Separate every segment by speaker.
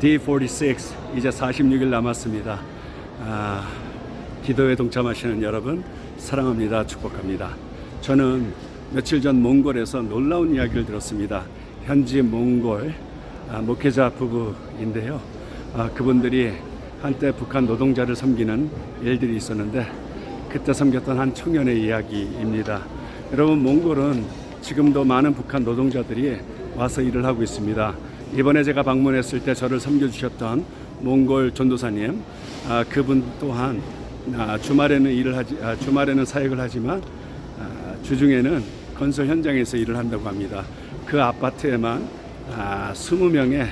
Speaker 1: D46 이제 46일 남았습니다. 아, 기도에 동참하시는 여러분 사랑합니다. 축복합니다. 저는 며칠 전 몽골에서 놀라운 이야기를 들었습니다. 현지 몽골 아, 목회자 부부인데요. 아, 그분들이 한때 북한 노동자를 섬기는 일들이 있었는데 그때 섬겼던 한 청년의 이야기입니다. 여러분 몽골은 지금도 많은 북한 노동자들이 와서 일을 하고 있습니다. 이번에 제가 방문했을 때 저를 섬겨주셨던 몽골 전도사님, 아, 그분 또한 아, 주말에는 일을 하지, 아, 주말에는 사역을 하지만 아, 주중에는 건설 현장에서 일을 한다고 합니다. 그 아파트에만 아, 20명의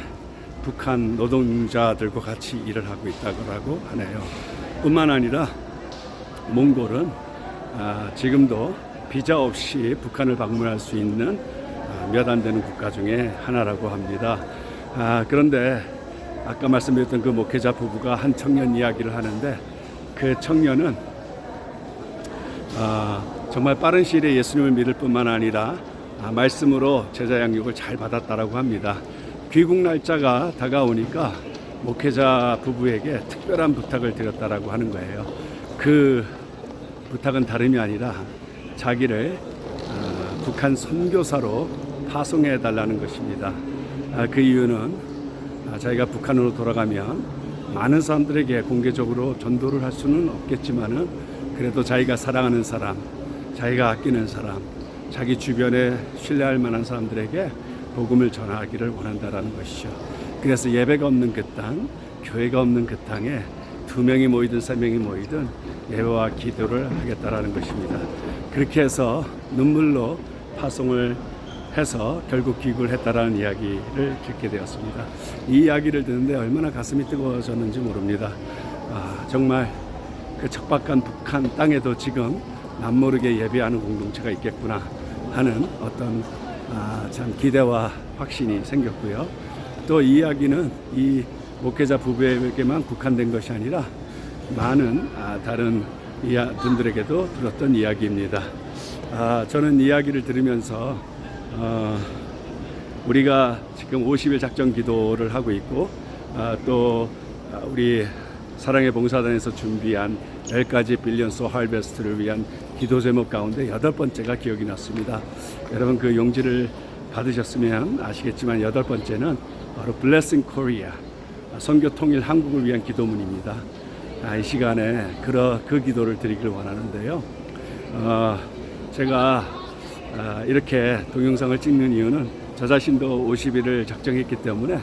Speaker 1: 북한 노동자들과 같이 일을 하고 있다고 하네요. 뿐만 아니라 몽골은 아, 지금도 비자 없이 북한을 방문할 수 있는 아, 몇 안 되는 국가 중에 하나라고 합니다. 아, 그런데 아까 말씀드렸던 그 목회자 부부가 한 청년 이야기를 하는데 그 청년은 아, 정말 빠른 시일에 예수님을 믿을 뿐만 아니라 아, 말씀으로 제자 양육을 잘 받았다라고 합니다. 귀국 날짜가 다가오니까 목회자 부부에게 특별한 부탁을 드렸다라고 하는 거예요. 그 부탁은 다름이 아니라 자기를 아, 북한 선교사로 파송해 달라는 것입니다. 아, 그 이유는 아, 자기가 북한으로 돌아가면 많은 사람들에게 공개적으로 전도를 할 수는 없겠지만은 그래도 자기가 사랑하는 사람, 자기가 아끼는 사람, 자기 주변에 신뢰할 만한 사람들에게 복음을 전하기를 원한다라는 것이죠. 그래서 예배가 없는 그 땅, 교회가 없는 그 땅에 두 명이 모이든 세 명이 모이든 예배와 기도를 하겠다라는 것입니다. 그렇게 해서 눈물로 파송을 해서 결국 귀국을 했다라는 이야기를 듣게 되었습니다. 이 이야기를 듣는데 얼마나 가슴이 뜨거워졌는지 모릅니다. 아, 정말 그 척박한 북한 땅에도 지금 남모르게 예배하는 공동체가 있겠구나 하는 어떤 아, 참 기대와 확신이 생겼고요. 또 이 이야기는 이 목회자 부부에게만 국한된 것이 아니라 많은 아, 다른 분들에게도 들었던 이야기입니다. 아, 저는 이야기를 들으면서 어, 우리가 지금 50일 작전 기도를 하고 있고 아, 또 아, 우리 사랑의 봉사단에서 준비한 10가지 빌리언스 할베스트를 위한 기도 제목 가운데 여덟 번째가 기억이 났습니다. 여러분 그 용지를 받으셨으면 아시겠지만 여덟 번째는 바로 Blessing Korea 선교 통일 한국을 위한 기도문입니다. 아, 이 시간에 그, 그 기도를 드리길 원하는데요. 어, 제가 아, 이렇게 동영상을 찍는 이유는 저 자신도 50일을 작정했기 때문에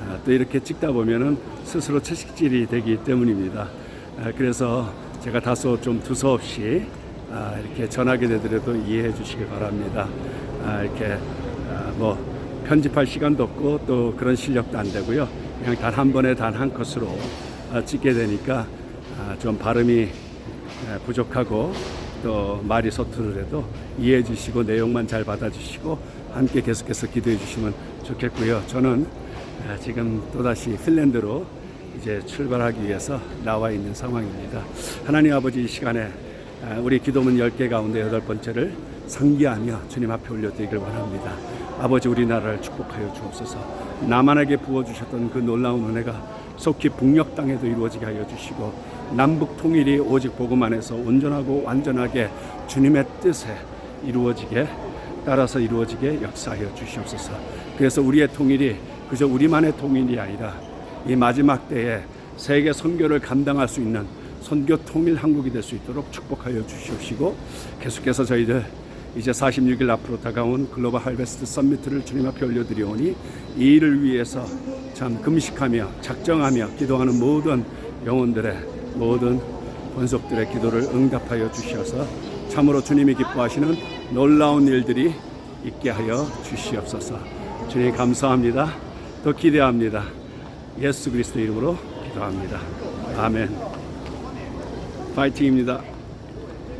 Speaker 1: 아, 또 이렇게 찍다 보면은 스스로 채식질이 되기 때문입니다. 아, 그래서 제가 다소 좀 두서없이 아, 이렇게 전하게 되더라도 이해해 주시기 바랍니다. 아, 이렇게 아, 뭐 편집할 시간도 없고 또 그런 실력도 안 되고요. 그냥 단 한 번에 단 한 컷으로 아, 찍게 되니까 아, 좀 발음이 에, 부족하고 또 말이 서투르더라도 이해해 주시고 내용만 잘 받아 주시고 함께 계속해서 기도해 주시면 좋겠고요. 저는 아, 지금 또다시 핀란드로 이제 출발하기 위해서 나와 있는 상황입니다. 하나님 아버지 이 시간에 아, 우리 기도문 10개 가운데 여덟 번째를 상기하며 주님 앞에 올려드리길 원합니다. 아버지 우리나라를 축복하여 주옵소서. 남한에게 부어주셨던 그 놀라운 은혜가 속히 북녘 땅에도 이루어지게 하여 주시고 남북 통일이 오직 복음 안에서 온전하고 완전하게 주님의 뜻에 이루어지게 따라서 이루어지게 역사하여 주시옵소서. 그래서 우리의 통일이 그저 우리만의 통일이 아니라 이 마지막 때에 세계 선교를 감당할 수 있는 선교 통일 한국이 될 수 있도록 축복하여 주시옵시고 계속해서 저희들 이제 46일 앞으로 다가온 글로벌 할베스트 서미트를 주님 앞에 올려드리오니 이 일을 위해서 참 금식하며 작정하며 기도하는 모든 영혼들의 모든 권속들의 기도를 응답하여 주시어서 참으로 주님이 기뻐하시는 놀라운 일들이 있게 하여 주시옵소서. 주님 감사합니다. 또 기대합니다. 예수 그리스도 이름으로 기도합니다. 아멘. 파이팅입니다.